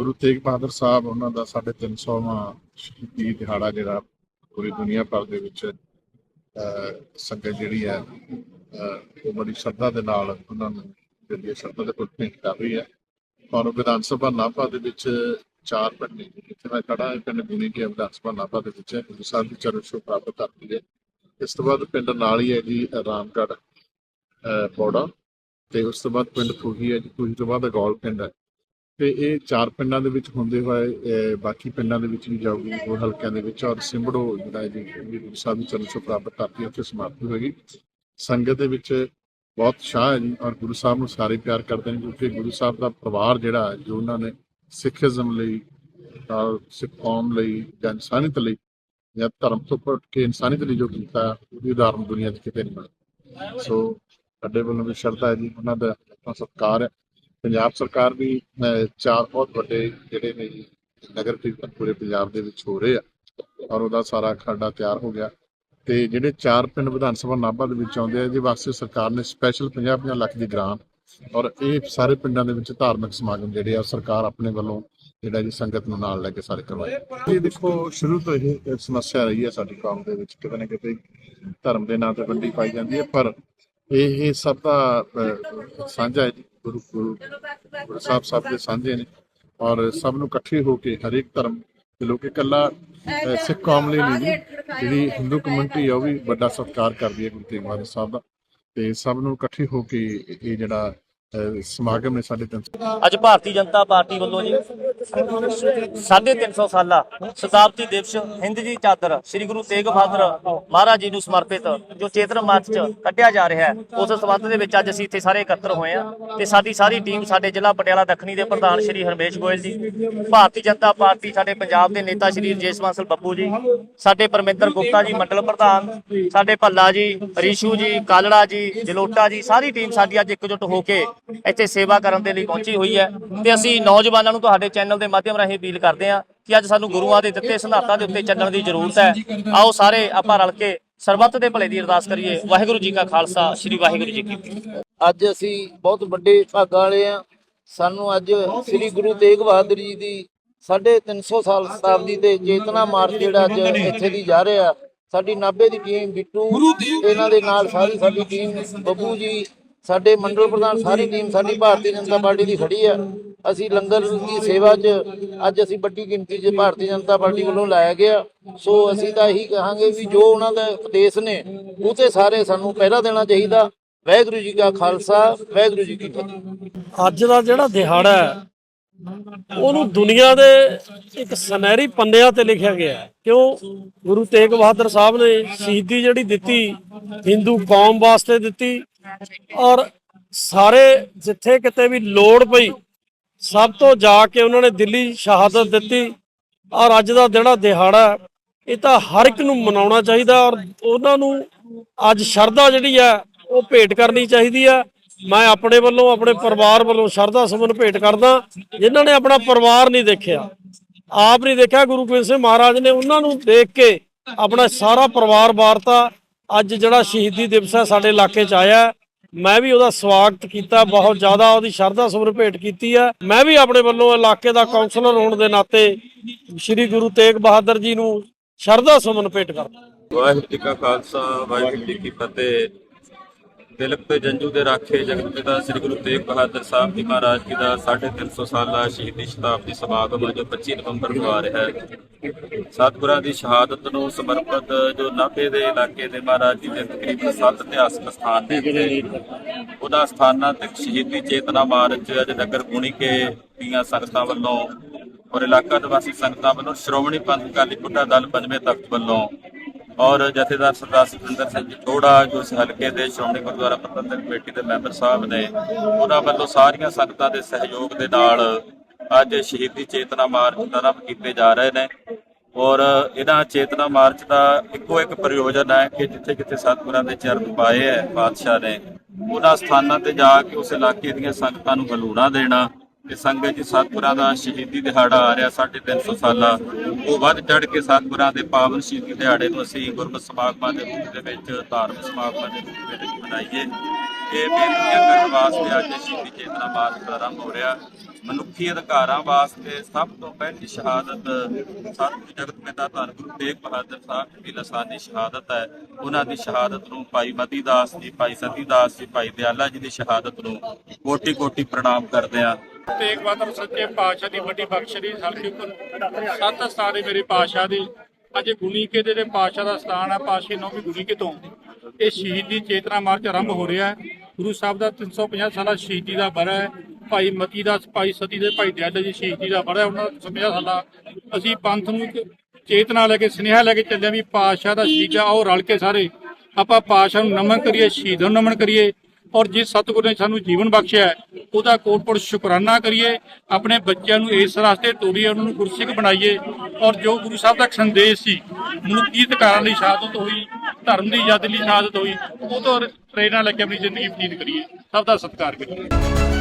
ਗੁਰੂ ਤੇਗ ਬਹਾਦਰ ਸਾਹਿਬ ਉਹਨਾਂ ਦਾ 350ਵਾਂ ਸ਼ਹੀਦੀ ਦਿਹਾੜਾ ਜਿਹੜਾ ਪੂਰੀ ਦੁਨੀਆ ਭਰ ਦੇ ਵਿੱਚ ਸੰਗਤ ਜਿਹੜੀ ਹੈ ਉਹ ਬੜੀ ਸ਼ਰਧਾ ਦੇ ਨਾਲ ਉਹਨਾਂ ਨੂੰ ਜਿਹੜੀ ਹੈ ਸ਼ਰਧਾ ਦੇ ਫੁੱਲ ਭੇਟ ਕਰ ਰਹੀ ਹੈ। ਔਰ ਵਿਧਾਨ ਸਭਾ ਨਾਭਾ ਦੇ ਵਿੱਚ ਚਾਰ ਪਿੰਡ ਨੇ ਜਿੱਥੇ ਮੈਂ ਖੜਾ ਹਾਂ ਪਿੰਡ ਗੁਣੀ ਕੇ ਵਿਧਾਨ ਸਭਾ ਨਾਭਾ ਦੇ ਵਿੱਚ ਗੁਰੂ ਸਾਹਿਬ ਦੀ ਚਰਨ ਛੋਹ ਪ੍ਰਾਪਤ ਕਰਦੀ ਹੈ। ਇਸ ਤੋਂ ਬਾਅਦ ਪਿੰਡ ਨਾਲ ਹੀ ਹੈ ਜੀ ਰਾਮਗੜ੍ਹ ਅਹ, ਬੋੜਾ ਤੇ ਉਸ ਤੋਂ ਬਾਅਦ ਪਿੰਡ ਖੂਹੀ ਹੈ ਜੀ ਖੂਹੀ ਤੋਂ ਬਾਅਦ ਅਗੌਲ ਪਿੰਡ ਹੈ। ਤੇ ਇਹ ਚਾਰ ਪਿੰਡਾਂ ਦੇ ਵਿੱਚ ਹੁੰਦੇ ਹੋਏ ਬਾਕੀ ਪਿੰਡਾਂ ਦੇ ਵਿੱਚ ਵੀ ਜਾਊਗੀ, ਹੋਰ ਹਲਕਿਆਂ ਦੇ ਵਿੱਚ, ਔਰ ਸਿੰਬੜੋ ਜਿਹੜਾ ਹੈ ਜੀ ਗੁਰੂ ਸਾਹਿਬ ਦੀ ਚਰਨ ਛੋਹ ਪ੍ਰਾਪਤ ਕਰਦੀ ਹੈ, ਉੱਥੇ ਸਮਾਪਤ ਹੋਏਗੀ। ਸੰਗਤ ਦੇ ਵਿੱਚ ਬਹੁਤ ਸ਼ਾਹ ਹੈ ਜੀ ਔਰ ਗੁਰੂ ਸਾਹਿਬ ਨੂੰ ਸਾਰੇ ਪਿਆਰ ਕਰਦੇ ਨੇ, ਕਿਉਂਕਿ ਗੁਰੂ ਸਾਹਿਬ ਦਾ ਪਰਿਵਾਰ ਜਿਹੜਾ ਜੋ ਉਹਨਾਂ ਨੇ ਸਿੱਖੀਜ਼ਮ ਲਈ ਔਰ ਸਿੱਖ ਕੌਮ ਲਈ, ਜਾਂ ਇਨਸਾਨੀਅਤ ਲਈ, ਜਾਂ ਧਰਮ ਤੋਂ ਉੱਪਰ ਕੇ ਇਨਸਾਨੀਅਤ ਲਈ ਜੋ ਕੀਤਾ, ਉਹਦੀ ਉਦਾਹਰਨ ਦੁਨੀਆ 'ਚ ਕਿਤੇ ਨਹੀਂ ਮਿਲਦੀ। ਸੋ ਸਾਡੇ ਵੱਲੋਂ ਵੀ ਸ਼ਰਧਾ ਹੈ ਜੀ, ਉਹਨਾਂ ਦਾ ਆਪਣਾ ਸਤਿਕਾਰ ਹੈ। ਪੰਜਾਬ ਸਰਕਾਰ ਵੀ ਚਾਰ ਬਹੁਤ ਵੱਡੇ ਜਿਹੜੇ ਨੇ ਨਗਰ ਕੀਰਤਨ ਪੂਰੇ ਪੰਜਾਬ ਦੇ ਵਿੱਚ ਹੋ ਰਹੇ ਆ ਔਰ ਉਹਦਾ ਸਾਰਾ ਖਰੜਾ ਤਿਆਰ ਹੋ ਗਿਆ। ਤੇ ਜਿਹੜੇ ਚਾਰ ਪਿੰਡ ਵਿਧਾਨ ਸਭਾ ਨਾਭਾ ਦੇ ਵਿੱਚ ਆਉਂਦੇ ਆ, ਇਹਦੇ ਵਾਸਤੇ ਸਰਕਾਰ ਨੇ ਸਪੈਸ਼ਲ 50-50 ਲੱਖ ਦੀ ਗ੍ਰਾਂਟ ਔਰ ਇਹ ਸਾਰੇ ਪਿੰਡਾਂ ਦੇ ਵਿੱਚ ਧਾਰਮਿਕ ਸਮਾਗਮ ਜਿਹੜੇ ਆ ਸਰਕਾਰ ਆਪਣੇ ਵੱਲੋਂ ਜਿਹੜਾ ਜੀ ਸੰਗਤ ਨੂੰ ਨਾਲ ਲੈ ਕੇ ਸਾਰੇ ਕਰਵਾਏ। ਇਹ ਦੇਖੋ, ਸ਼ੁਰੂ ਤੋਂ ਇਹ ਸਮੱਸਿਆ ਰਹੀ ਹੈ ਸਾਡੀ ਕੌਮ ਦੇ ਵਿੱਚ, ਕਿਤੇ ਨਾ ਕਿਤੇ ਧਰਮ ਦੇ ਨਾਂ ਤੇ ਵੰਡੀ ਪਾਈ ਜਾਂਦੀ ਹੈ, ਪਰ ਇਹ ਸਭ ਦਾ ਸਾਂਝਾ ਹੈ ਜੀ। ਗੁਰੂ ਸਾਹਿਬ ਸਭ ਦੇ ਸਾਂਝੇ ਨੇ ਔਰ ਸਭ ਨੂੰ ਇਕੱਠੇ ਹੋ ਕੇ ਹਰੇਕ ਧਰਮ ਦੇ ਲੋਕ ਇਕੱਲਾ ਸਿੱਖ ਕੌਮ ਲਈ ਨਹੀਂ ਜਿਹੜੀ ਹਿੰਦੂ ਕਮਿਊਨਿਟੀ ਆ ਉਹ ਵੀ ਵੱਡਾ ਸਤਿਕਾਰ ਕਰਦੀ ਹੈ ਗੁਰੂ ਤੇਗ ਬਹਾਦਰ ਸਾਹਿਬ ਦਾ। ਤੇ ਸਭ ਨੂੰ ਇਕੱਠੇ ਹੋ ਕੇ ਇਹ ਜਿਹੜਾ ਸਮਾਗਮ ਨੇ ਸਾਡੇ ਅੱਜ ਭਾਰਤੀ ਜਨਤਾ ਪਾਰਟੀ ਵੱਲੋਂ ਜੀ 350 ਸਾਲਾ ਸ਼ਤਾਬਦੀ ਦਿਵਸ, ਹਿੰਦ ਦੀ ਚਾਦਰ, ਸ੍ਰੀ ਗੁਰੂ ਤੇਗ ਬਹਾਦਰ ਮਹਾਰਾਜ ਜੀ ਨੂੰ ਸਮਰਪਿਤ, ਜੋ ਚੇਤਨ ਮਾਰਚ ਚ ਕੱਢਿਆ ਜਾ ਰਿਹਾ ਹੈ, ਉਸ ਸੰਬੰਧ ਦੇ ਵਿੱਚ ਅੱਜ ਅਸੀਂ ਇੱਥੇ ਸਾਰੇ ਇਕੱਤਰ ਹੋਏ ਆ ਤੇ ਸਾਡੀ ਸਾਰੀ ਟੀਮ ਸਾਡੇ ਜ਼ਿਲ੍ਹਾ ਪਟਿਆਲਾ ਦੱਖਣੀ ਦੇ ਪ੍ਰਧਾਨ ਸ੍ਰੀ ਹਰਮੇਸ਼ ਗੋਇਲ ਜੀ, ਭਾਰਤੀ ਜਨਤਾ ਪਾਰਟੀ ਸਾਡੇ ਪੰਜਾਬ ਦੇ ਨੇਤਾ ਸ੍ਰੀ ਰਜੇਸ਼ ਬਾਂਸਲ ਬੱਬੂ ਜੀ, ਸਾਡੇ ਪਰਮਿੰਦਰ ਗੁਪਤਾ ਜੀ, ਮੰਡਲ ਪ੍ਰਧਾਨ, ਸਾਡੇ ਭੱਲਾ ਜੀ, ਰੀਸ਼ੂ ਜੀ, ਕਾਲੜਾ ਜੀ, ਜਲੋਟਾ ਜੀ, ਸਾਰੀ ਟੀਮ ਸਾਡੀ ਅੱਜ ਇਕਜੁੱਟ ਹੋ ਕੇ ਇੱਥੇ ਸੇਵਾ ਕਰਨ ਦੇ ਲਈ ਪਹੁੰਚੀ ਹੋਈ ਹੈ ਤੇ ਅਸੀਂ ਨੌਜਵਾਨਾਂ ਨੂੰ ਤੁਹਾਡੇ ਚੈਨਲ ਦੇ ਮਾਧਿਅਮ ਰਾਹੀਂ ਅਪੀਲ ਕਰਦੇ ਹਾਂ ਕਿ ਅੱਜ ਸਾਨੂੰ ਗੁਰੂਆਂ ਦੇ ਦਿੱਤੇ ਸਿਧਾਂਤਾਂ ਦੇ ਉੱਤੇ ਚੱਲਣ ਦੀ ਜ਼ਰੂਰਤ ਹੈ। ਆਓ ਸਾਰੇ ਆਪਾਂ ਰਲ ਕੇ ਸਰਬੱਤ ਦੇ ਭਲੇ ਦੀ ਅਰਦਾਸ ਕਰੀਏ। ਵਾਹਿਗੁਰੂ ਜੀ ਕਾ ਖਾਲਸਾ, ਸ੍ਰੀ ਵਾਹਿਗੁਰੂ ਜੀ ਕੀ ਫਤਿਹ। ਅੱਜ ਅਸੀਂ ਬਹੁਤ ਵੱਡੇ ਭਾਗਾਂ ਵਾਲੇ ਆ ਸਾਨੂੰ ਅੱਜ ਸ੍ਰੀ ਗੁਰੂ ਤੇਗ ਬਹਾਦਰ ਜੀ ਦੀ 350 ਸਾਲ ਸ਼ਤਾਬਦੀ ਤੇ ਚੇਤਨਾ ਮਾਰਚ ਜਿਹੜਾ ਅੱਜ ਇੱਥੇ ਦੀ ਜਾ ਰਿਹਾ। ਸਾਡੀ ਨਾਭੇ ਦੀ ਟੀਮ ਬਿੱਟੂ, ਇਹਨਾਂ ਦੇ ਨਾਲ ਸਾਰੀ ਸਾਡੀ ਟੀਮ ਬੱਬੂ ਜੀ, ਸਾਡੇ ਮੰਡਲ ਪ੍ਰਧਾਨ ਸਾਰੀ ਟੀਮ ਸਾਡੀ ਭਾਰਤੀ ਜਨਤਾ ਪਾਰਟੀ ਦੀ ਖੜੀ ਆ। ਅਸੀਂ ਲੰਗਰ ਦੀ ਸੇਵਾ 'ਚ ਅੱਜ ਅਸੀਂ ਵੱਡੀ ਗਿਣਤੀ 'ਚ ਭਾਰਤੀ ਜਨਤਾ ਪਾਰਟੀ ਵੱਲੋਂ ਲਾਇਆ ਗਿਆ। ਸੋ ਅਸੀਂ ਤਾਂ ਇਹੀ ਕਹਾਂਗੇ ਵੀ ਜੋ ਉਹਨਾਂ ਦੇ ਉਪਦੇਸ਼ ਨੇ, ਉਹ ਤੇ ਸਾਰੇ ਸਾਨੂੰ ਪਹਿਰਾ ਦੇਣਾ ਚਾਹੀਦਾ। ਵਾਹਿਗੁਰੂ ਜੀ ਕਾ ਖਾਲਸਾ, ਵਾਹਿਗੁਰੂ ਜੀ ਕੀ ਫਤਿਹ। ਅੱਜ ਦਾ ਜਿਹੜਾ ਦਿਹਾੜਾ ਹੈ, ਉਹਨੂੰ ਦੁਨੀਆ ਦੇ ਇੱਕ ਸੁਨਹਿਰੀ ਪੰਨਿਆਂ ਤੇ ਲਿਖਿਆ ਗਿਆ ਹੈ। ਕਿਉਂ? ਗੁਰੂ ਤੇਗ ਬਹਾਦਰ ਸਾਹਿਬ ਨੇ ਸ਼ਹੀਦੀ ਜਿਹੜੀ ਦਿੱਤੀ ਹਿੰਦੂ ਕੌਮ ਵਾਸਤੇ ਦਿੱਤੀ, ਔਰ ਸਾਰੇ ਜਿੱਥੇ ਕਿਤੇ ਵੀ ਲੋੜ ਪਈ ਸਭ ਤੋਂ ਜਾ ਕੇ ਉਹਨਾਂ ਨੇ ਦਿੱਲੀ ਸ਼ਹਾਦਤ ਦਿੱਤੀ। ਔਰ ਅੱਜ ਦਾ ਜਿਹੜਾ ਦਿਹਾੜਾ ਇਹ ਤਾਂ ਹਰ ਇੱਕ ਨੂੰ ਮਨਾਉਣਾ ਚਾਹੀਦਾ ਔਰ ਉਹਨਾਂ ਨੂੰ ਅੱਜ ਸ਼ਰਧਾ ਜਿਹੜੀ ਹੈ, ਉਹ ਭੇਟ ਕਰਨੀ ਚਾਹੀਦੀ ਹੈ। ਮੈਂ ਆਪਣੇ ਵੱਲੋਂ, ਆਪਣੇ ਪਰਿਵਾਰ ਵੱਲੋਂ ਸ਼ਰਧਾ ਸੁਮਨ ਭੇਟ ਕਰਦਾ, ਜਿਨ੍ਹਾਂ ਨੇ ਆਪਣਾ ਪਰਿਵਾਰ ਨਹੀਂ ਦੇਖਿਆ। ਆਪ ਨਹੀਂ ਦੇਖਿਆ, ਗੁਰੂ ਗੋਬਿੰਦ ਸਿੰਘ ਮਹਾਰਾਜ ਨੇ ਉਹਨਾਂ ਨੂੰ ਦੇਖ ਕੇ ਆਪਣਾ ਸਾਰਾ ਪਰਿਵਾਰ ਵਾਰਤਾ ਅੱਜ ਜਿਹੜਾ ਸ਼ਹੀਦੀ ਦਿਵਸ ਹੈ, ਸਾਡੇ ਇਲਾਕੇ 'ਚ ਆਇਆ ਮੈਂ ਵੀ ਉਹਦਾ ਸਵਾਗਤ ਕੀਤਾ, ਬਹੁਤ ਜ਼ਿਆਦਾ ਉਹਦੀ ਸ਼ਰਧਾ ਸੁਮਨ ਭੇਟ ਕੀਤੀ ਹੈ ਮੈਂ ਵੀ ਆਪਣੇ ਵੱਲੋਂ ਇਲਾਕੇ ਦਾ ਕਾਉਂਸਲਰ ਹੋਣ ਦੇ ਨਾਤੇ ਸ੍ਰੀ ਗੁਰੂ ਤੇਗ ਬਹਾਦਰ ਜੀ ਨੂੰ ਸ਼ਰਧਾ ਸੁਮਨ ਭੇਟ ਕਰਦਾ। ਵਾਹਿਗੁਰੂ ਜੀ ਕਾ ਖਾਲਸਾ, ਵਾਹਿਗੁਰੂ ਜੀ ਕੀ ਫਤਿਹ। ਤਿਲਕ ਤੇ ਜੰਜੂ ਦੇ ਰਾਖੇ ਜਗਤ ਸ੍ਰੀ ਗੁਰੂ ਤੇਗ ਬਹਾਦਰ ਸਾਹਿਬ ਜੀ ਮਹਾਰਾਜ ਜੀ ਦਾ 350 ਸਾਲਾ ਸ਼ਹੀਦੀ ਸ਼ਤਾਬਦੀ ਸਮਾਗਮ ਜੋ 25 ਨਵੰਬਰ ਨੂੰ ਆ ਰਿਹਾ ਹੈ। ਸਤਿਗੁਰਾਂ ਦੀ ਸ਼ਹਾਦਤ ਨੂੰ ਸਮਰਪਿਤ ਜੋ ਨਾਭੇ ਦੇ ਇਲਾਕੇ ਦੇ ਮਹਾਰਾਜ ਜੀ ਦੇ ਤਕਰੀਬਨ ਸੱਤ ਇਤਿਹਾਸਕ ਸਥਾਨ ਨੇ ਉਹਨਾਂ ਸਥਾਨਾਂ ਤੇ ਸ਼ਹੀਦੀ ਚੇਤਨਾ ਮਾਰਚ ਅੱਜ ਨਗਰ ਗੁਣੀ ਦੀਆਂ ਸੰਗਤਾਂ ਵੱਲੋਂ ਔਰ ਇਲਾਕਾ ਨਿਵਾਸੀ ਸੰਗਤਾਂ ਵੱਲੋਂ ਸ਼੍ਰੋਮਣੀ ਪੰਥ ਅਕਾਲੀ ਬੁੱਢਾ ਦਲ ਪੰਜਵੇਂ ਤਖਤ ਵੱਲੋਂ ਔਰ ਜਥੇਦਾਰ ਸਰਦਾਰ ਸੁਖਿੰਦਰ ਸਿੰਘ ਜੀ ਥੋੜਾ ਜੋ ਇਸ ਹਲਕੇ ਦੇ ਸ਼੍ਰੋਮਣੀ ਗੁਰਦੁਆਰਾ ਪ੍ਰਬੰਧਕ ਕਮੇਟੀ ਦੇ ਮੈਂਬਰ ਸਾਹਿਬ ਨੇ, ਉਹਨਾਂ ਵੱਲੋਂ ਸਾਰੀਆਂ ਸੰਗਤਾਂ ਦੇ ਸਹਿਯੋਗ ਦੇ ਨਾਲ ਅੱਜ ਸ਼ਹੀਦੀ ਚੇਤਨਾ ਮਾਰਚ ਦਾ ਕੀਤੇ ਜਾ ਰਹੇ ਨੇ। ਔਰ ਇਹਨਾਂ ਚੇਤਨਾ ਮਾਰਚ ਦਾ ਇੱਕੋ ਇੱਕ ਪ੍ਰਯੋਜਨ ਹੈ ਕਿ ਜਿੱਥੇ ਜਿੱਥੇ ਸਤਿਗੁਰਾਂ ਦੇ ਚਰਨ ਪਾਏ ਹੈ ਬਾਦਸ਼ਾਹ ਨੇ, ਉਹਨਾਂ ਸਥਾਨਾਂ ਤੇ ਜਾ ਕੇ ਉਸ ਇਲਾਕੇ ਦੀਆਂ ਸੰਗਤਾਂ ਨੂੰ ਹਲੂਣਾ ਦੇਣਾ ਤੇ ਸੰਗਤ ਜੀ ਸਤਿਗੁਰਾਂ ਦਾ ਸ਼ਹੀਦੀ ਦਿਹਾੜਾ ਆ ਰਿਹਾ 350 ਸਾਲਾ। ਉਹ ਵੱਧ ਚੜ ਕੇ ਸਤਿਗੁਰਾਂ ਦੇ ਪਾਵਨ ਸ਼ਹੀਦੀ ਦਿਹਾੜੇ ਨੂੰ ਅਸੀਂ ਗੁਰਮਤਿ ਸਮਾਗਮਾਂ ਦੇ ਰੂਪ ਦੇ ਵਿੱਚ ਧਾਰਮਿਕ ਸਮਾਗਮਾਂ ਦੇ ਰੂਪ ਦੇ ਵਿੱਚ ਮਨਾਈਏ। ਇਹ ਬੇਨਤੀਆਂ ਕਰਨ ਵਾਸਤੇ ਅੱਜ ਸ਼ਹੀਦੀ ਚੇਤਨਾ ਮਾਰਚ ਆਰੰਭ ਹੋ ਰਿਹਾ। ਮਨੁੱਖੀ ਅਧਿਕਾਰਾਂ ਵਾਸਤੇ ਸਭ ਤੋਂ ਪਹਿਲੀ ਸ਼ਹਾਦਤ ਸਤਿਗੁਰੂ ਜਗਤ ਪਿਤਾ ਧੰਨ ਗੁਰੂ ਤੇਗ ਬਹਾਦਰ ਸਾਹਿਬ ਦੀ ਲਸਾਨੀ ਸ਼ਹਾਦਤ ਹੈ। ਉਹਨਾਂ ਦੀ ਸ਼ਹਾਦਤ ਨੂੰ ਭਾਈ ਮਤੀ ਦਾਸ ਜੀ, ਭਾਈ ਸਤੀ ਦਾਸ ਜੀ, ਭਾਈ ਦਿਆਲਾ ਜੀ ਦੀ ਸ਼ਹਾਦਤ ਨੂੰ ਕੋਟੀ ਕੋਟੀ ਪ੍ਰਣਾਮ ਕਰਦੇ ਹਾਂ। ਤੇਗ ਬਹਾਦਰ ਸੱਚੇ ਪਾਤਸ਼ਾਹ ਦੀ ਵੱਡੀ ਬਖਸ਼ਿਸ਼ ਹਲਕੇ ਸੱਤ ਸਤਾਰੇ ਮੇਰੇ ਪਾਤਸ਼ਾਹ ਦੀ। ਅੱਜ ਗੁਣੀਕੇ ਦੇ ਜਿਹੜੇ ਪਾਤਸ਼ਾਹ ਦਾ ਸਥਾਨ ਹੈ ਪਾਤਸ਼ਾਹ ਨੌਵੀਂ ਗੁਣੀਕੇ ਤੋਂ। ਇਹ ਸ਼ਹੀਦੀ ਚੇਤਨਾ ਮਾਰਚ ਆਰੰਭ ਹੋ ਰਿਹਾ ਹੈ। ਗੁਰੂ ਸਾਹਿਬ ਦਾ 350 ਸਾਲਾ ਸ਼ਹੀਦੀ ਦਾ ਬਰਾ ਹੈ। ਭਾਈ ਮਤੀ ਦਾ ਭਾਈ ਸਤੀ ਦੇ ਭਾਈ ਦਿਆਲਾ ਜੀ ਸ਼ਹੀਦੀ ਦਾ ਬਰਾ ਉਹਨਾਂ ਦਾ 350 ਸਾਲਾ ਅਸੀਂ ਪੰਥ ਨੂੰ ਚੇਤਨਾ ਲੈ ਕੇ, ਸੁਨੇਹਾ ਲੈ ਕੇ ਚੱਲਿਆ ਵੀ ਪਾਤਸ਼ਾਹ ਦਾ ਸ਼ਹੀਦਾ ਉਹ ਰਲ ਕੇ ਸਾਰੇ ਆਪਾਂ ਪਾਤਸ਼ਾਹ ਨੂੰ ਨਮਨ ਕਰੀਏ, ਸ਼ਹੀਦਾਂ ਨੂੰ ਨਮਨ ਕਰੀਏ ਔਰ ਜਿਸ ਸਤਿਗੁਰ ਨੇ ਸਾਨੂੰ ਜੀਵਨ ਬਖਸ਼ਿਆ ਉਹਦਾ ਕੋਟ-ਕੋਟ ਸ਼ੁਕਰਾਨਾ ਕਰੀਏ, ਆਪਣੇ ਬੱਚਿਆਂ ਨੂੰ ਇਸ ਰਸਤੇ ਤੋਰੀਏ ਉਹਨਾਂ ਨੂੰ ਗੁਰਸਿੱਖ ਬਣਾਈਏ ਔਰ ਜੋ ਗੁਰੂ ਸਾਹਿਬ ਦਾ ਸੰਦੇਸ਼ ਸੀ, ਮਨੁੱਖੀ ਅਧਿਕਾਰਾਂ ਲਈ ਸ਼ਹਾਦਤ ਹੋਈ, ਧਰਮ ਦੀ ਆਜ਼ਾਦੀ ਲਈ ਸ਼ਹਾਦਤ ਹੋਈ, ਉਹ ਤੋਂ ਪ੍ਰੇਰਣਾ ਲੈ ਕੇ ਆਪਣੀ ਜ਼ਿੰਦਗੀ ਬਤੀਤ ਕਰੀਏ। ਸਭ ਦਾ ਸਤਿਕਾਰ ਕਰੀਏ।